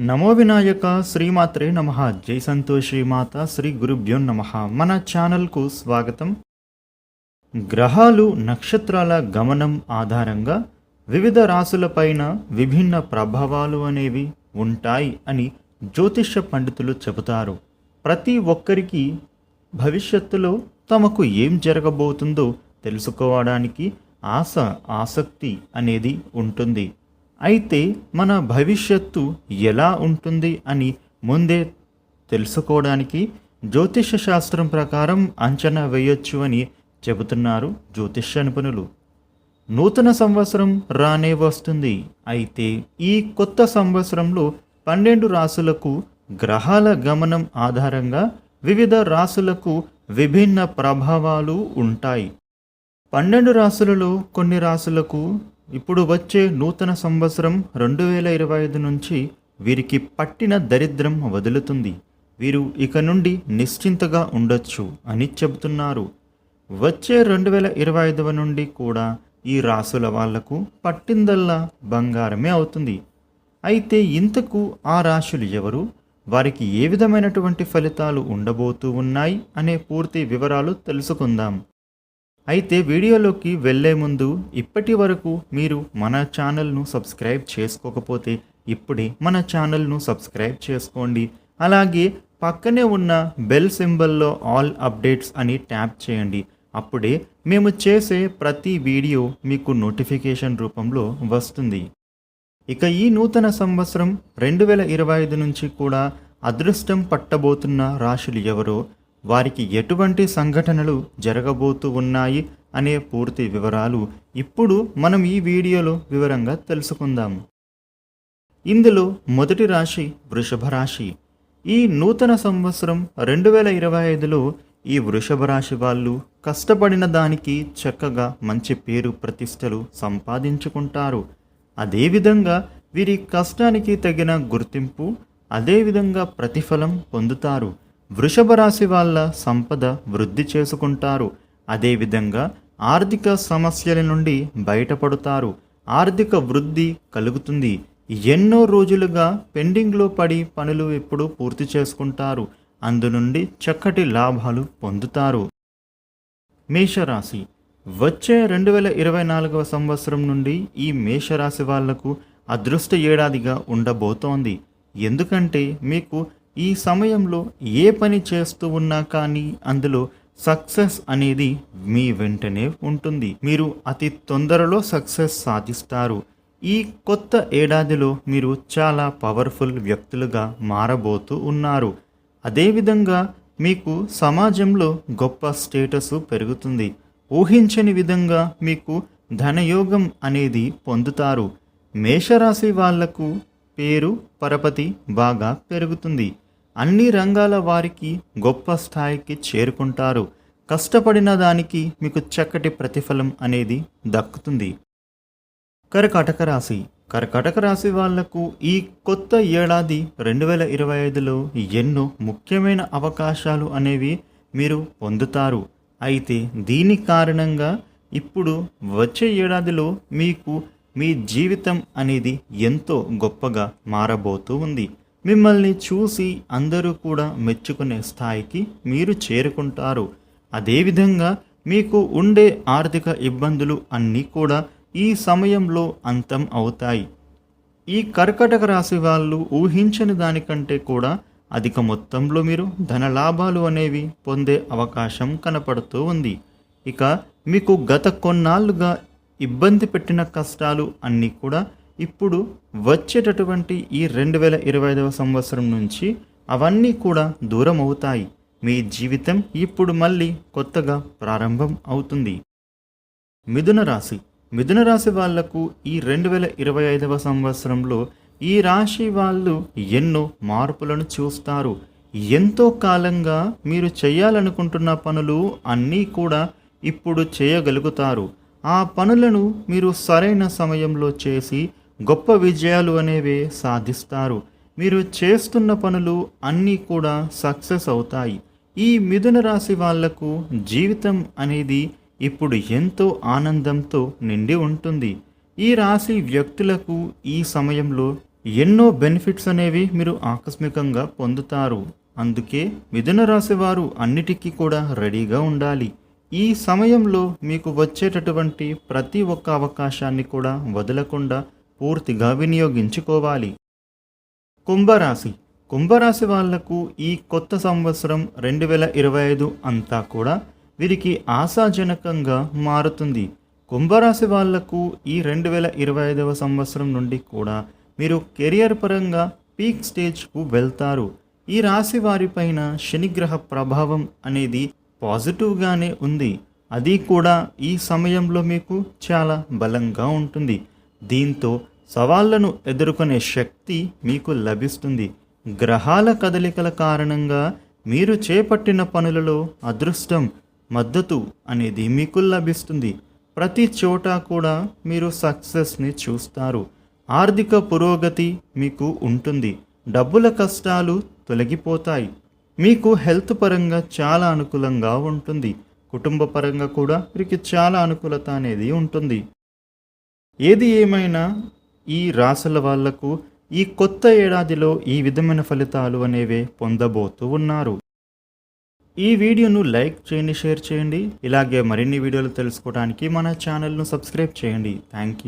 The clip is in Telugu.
నమో వినాయక శ్రీమాత్రే నమ. జై సంతోష్ మాత శ్రీ గురుభ్యో నమ. మన ఛానల్కు స్వాగతం. గ్రహాలు నక్షత్రాల గమనం ఆధారంగా వివిధ రాసులపైన విభిన్న ప్రభావాలు అనేవి ఉంటాయి అని జ్యోతిష్య పండితులు చెబుతారు. ప్రతి ఒక్కరికి భవిష్యత్తులో తమకు ఏం జరగబోతుందో తెలుసుకోవడానికి ఆశ ఆసక్తి అనేది ఉంటుంది. అయితే మన భవిష్యత్తు ఎలా ఉంటుంది అని ముందే తెలుసుకోవడానికి జ్యోతిష శాస్త్రం ప్రకారం అంచనా వేయొచ్చు అని చెబుతున్నారు జ్యోతిష నిపుణులు. నూతన సంవత్సరం రానే వస్తుంది. అయితే ఈ కొత్త సంవత్సరంలో పన్నెండు రాసులకు గ్రహాల గమనం ఆధారంగా వివిధ రాసులకు విభిన్న ప్రభావాలు ఉంటాయి. పన్నెండు రాసులలో కొన్ని రాసులకు ఇప్పుడు వచ్చే నూతన సంవత్సరం రెండు వేల ఇరవై ఐదు నుంచి వీరికి పట్టిన దరిద్రం వదులుతుంది. వీరు ఇక నుండి నిశ్చింతగా ఉండొచ్చు అని చెబుతున్నారు. వచ్చే రెండు వేల ఇరవై ఐదవ నుండి కూడా ఈ రాసుల వాళ్ళకు పట్టిందల్లా బంగారమే అవుతుంది. అయితే ఇంతకు ఆ రాశులు ఎవరు? వారికి ఏ విధమైనటువంటి ఫలితాలు ఉండబోతూ ఉన్నాయి? అనే పూర్తి వివరాలు తెలుసుకుందాం. అయితే వీడియోలోకి వెళ్ళే ముందు ఇప్పటి వరకు మీరు మన ఛానల్ను సబ్స్క్రైబ్ చేసుకోకపోతే ఇప్పుడే మన ఛానల్ను సబ్స్క్రైబ్ చేసుకోండి. అలాగే పక్కనే ఉన్న బెల్ సింబల్లో ఆల్ అప్డేట్స్ అని ట్యాప్ చేయండి. అప్పుడే మేము చేసే ప్రతి వీడియో మీకు నోటిఫికేషన్ రూపంలో వస్తుంది. ఇక ఈ నూతన సంవత్సరం రెండు వేల ఇరవై ఐదు నుంచి కూడా అదృష్టం పట్టబోతున్న రాశులు ఎవరో వారికి ఎటువంటి సంఘటనలు జరగబోతూ ఉన్నాయి అనే పూర్తి వివరాలు ఇప్పుడు మనం ఈ వీడియోలో వివరంగా తెలుసుకుందాం ఇందులో మొదటి రాశి వృషభ రాశి. ఈ నూతన సంవత్సరం రెండు వేల ఇరవై ఐదులో ఈ వృషభ రాశి వాళ్ళు కష్టపడిన దానికి చక్కగా మంచి పేరు ప్రతిష్టలు సంపాదించుకుంటారు. అదేవిధంగా వీరి కష్టానికి తగిన గుర్తింపు అదేవిధంగా ప్రతిఫలం పొందుతారు. వృషభ రాశి వాళ్ళ సంపద వృద్ధి చేసుకుంటారు. అదేవిధంగా ఆర్థిక సమస్యల నుండి బయటపడతారు. ఆర్థిక వృద్ధి కలుగుతుంది. ఎన్నో రోజులుగా పెండింగ్లో పడి పనులు ఎప్పుడు పూర్తి చేసుకుంటారు. అందు నుండి చక్కటి లాభాలు పొందుతారు. మేషరాశి. వచ్చే రెండు వేల ఇరవై నాలుగవ సంవత్సరం నుండి ఈ మేషరాశి వాళ్ళకు అదృష్ట ఏడాదిగా ఉండబోతోంది. ఎందుకంటే మీకు ఈ సమయంలో ఏ పని చేస్తూ ఉన్నా కానీ అందులో సక్సెస్ అనేది మీ వెంటనే ఉంటుంది. మీరు అతి తొందరలో సక్సెస్ సాధిస్తారు. ఈ కొత్త ఏడాదిలో మీరు చాలా పవర్ఫుల్ వ్యక్తులుగా మారబోతూ ఉన్నారు. అదేవిధంగా మీకు సమాజంలో గొప్ప స్టేటస్ పెరుగుతుంది. ఊహించని విధంగా మీకు ధనయోగం అనేది పొందుతారు. మేషరాశి వాళ్ళకు పేరు పరపతి బాగా పెరుగుతుంది. అన్ని రంగాల వారికి గొప్ప స్థాయికి చేరుకుంటారు. కష్టపడిన దానికి మీకు చక్కటి ప్రతిఫలం అనేది దక్కుతుంది. కర్కాటక రాశి. కర్కాటక రాశి వాళ్ళకు ఈ కొత్త ఏడాది రెండు వేల ఇరవై ఐదులో ఎన్నో ముఖ్యమైన అవకాశాలు అనేవి మీరు పొందుతారు. అయితే దీని కారణంగా ఇప్పుడు వచ్చే ఏడాదిలో మీకు మీ జీవితం అనేది ఎంతో గొప్పగా మారబోతూ ఉంది. మిమ్మల్ని చూసి అందరూ కూడా మెచ్చుకునే స్థాయికి మీరు చేరుకుంటారు. అదేవిధంగా మీకు ఉండే ఆర్థిక ఇబ్బందులు అన్నీ కూడా ఈ సమయంలో అంతం అవుతాయి. ఈ కర్కటక రాశి వాళ్ళు ఊహించని దానికంటే కూడా అధిక మొత్తంలో మీరు ధన లాభాలు అనేవి పొందే అవకాశం కనపడుతూ ఉంది. ఇక మీకు గత కొన్నాళ్ళుగా ఇబ్బంది పెట్టిన కష్టాలు అన్నీ కూడా ఇప్పుడు వచ్చేటటువంటి ఈ రెండు వేల ఇరవై ఐదవ సంవత్సరం నుంచి అవన్నీ కూడా దూరం అవుతాయి. మీ జీవితం ఇప్పుడు మళ్ళీ కొత్తగా ప్రారంభం అవుతుంది. మిథున రాశి. మిథున రాశి వాళ్ళకు ఈ రెండు వేల ఇరవై ఐదవ సంవత్సరంలో ఈ రాశి వాళ్ళు ఎన్నో మార్పులను చూస్తారు. ఎంతో కాలంగా మీరు చేయాలనుకుంటున్న పనులు అన్నీ కూడా ఇప్పుడు చేయగలుగుతారు. ఆ పనులను మీరు సరైన సమయంలో చేసి గొప్ప విజయాలు అనేవి సాధిస్తారు. మీరు చేస్తున్న పనులు అన్నీ కూడా సక్సెస్ అవుతాయి. ఈ మిథున రాశి వాళ్ళకు జీవితం అనేది ఇప్పుడు ఎంతో ఆనందంతో నిండి ఉంటుంది. ఈ రాశి వ్యక్తులకు ఈ సమయంలో ఎన్నో బెనిఫిట్స్ అనేవి మీరు ఆకస్మికంగా పొందుతారు. అందుకే మిథున రాశి వారు అన్నిటికీ కూడా రెడీగా ఉండాలి. ఈ సమయంలో మీకు వచ్చేటటువంటి ప్రతి ఒక్క అవకాశాన్ని కూడా వదలకుండా పూర్తిగా వినియోగించుకోవాలి. కుంభరాశి. కుంభరాశి వాళ్ళకు ఈ కొత్త సంవత్సరం రెండు వేల ఇరవై ఐదు అంతా కూడా వీరికి ఆశాజనకంగా మారుతుంది. కుంభరాశి వాళ్ళకు ఈ రెండు వేల ఇరవై ఐదవ సంవత్సరం నుండి కూడా మీరు కెరియర్ పరంగా పీక్ స్టేజ్కు వెళ్తారు. ఈ రాశి వారిపైన శనిగ్రహ ప్రభావం అనేది పాజిటివ్గానే ఉంది. అది కూడా ఈ సమయంలో మీకు చాలా బలంగా ఉంటుంది. దీంతో సవాళ్ళను ఎదుర్కొనే శక్తి మీకు లభిస్తుంది. గ్రహాల కదలికల కారణంగా మీరు చేపట్టిన పనులలో అదృష్టం మద్దతు అనేది మీకు లభిస్తుంది. ప్రతి చోట కూడా మీరు సక్సెస్ని చూస్తారు. ఆర్థిక పురోగతి మీకు ఉంటుంది. డబ్బుల కష్టాలు తొలగిపోతాయి. మీకు హెల్త్ పరంగా చాలా అనుకూలంగా ఉంటుంది. కుటుంబ పరంగా కూడా వీరికి చాలా అనుకూలత అనేది ఉంటుంది. ఏది ఏమైనా ఈ రాసుల వాళ్ళకు ఈ కొత్త ఏడాదిలో ఈ విధమైన ఫలితాలు అనేవి పొందబోతూ ఉన్నారు. ఈ వీడియోను లైక్ చేయండి షేర్ చేయండి. ఇలాగే మరిన్ని వీడియోలు తెలుసుకోవడానికి మన ఛానల్ను సబ్స్క్రైబ్ చేయండి. Thank you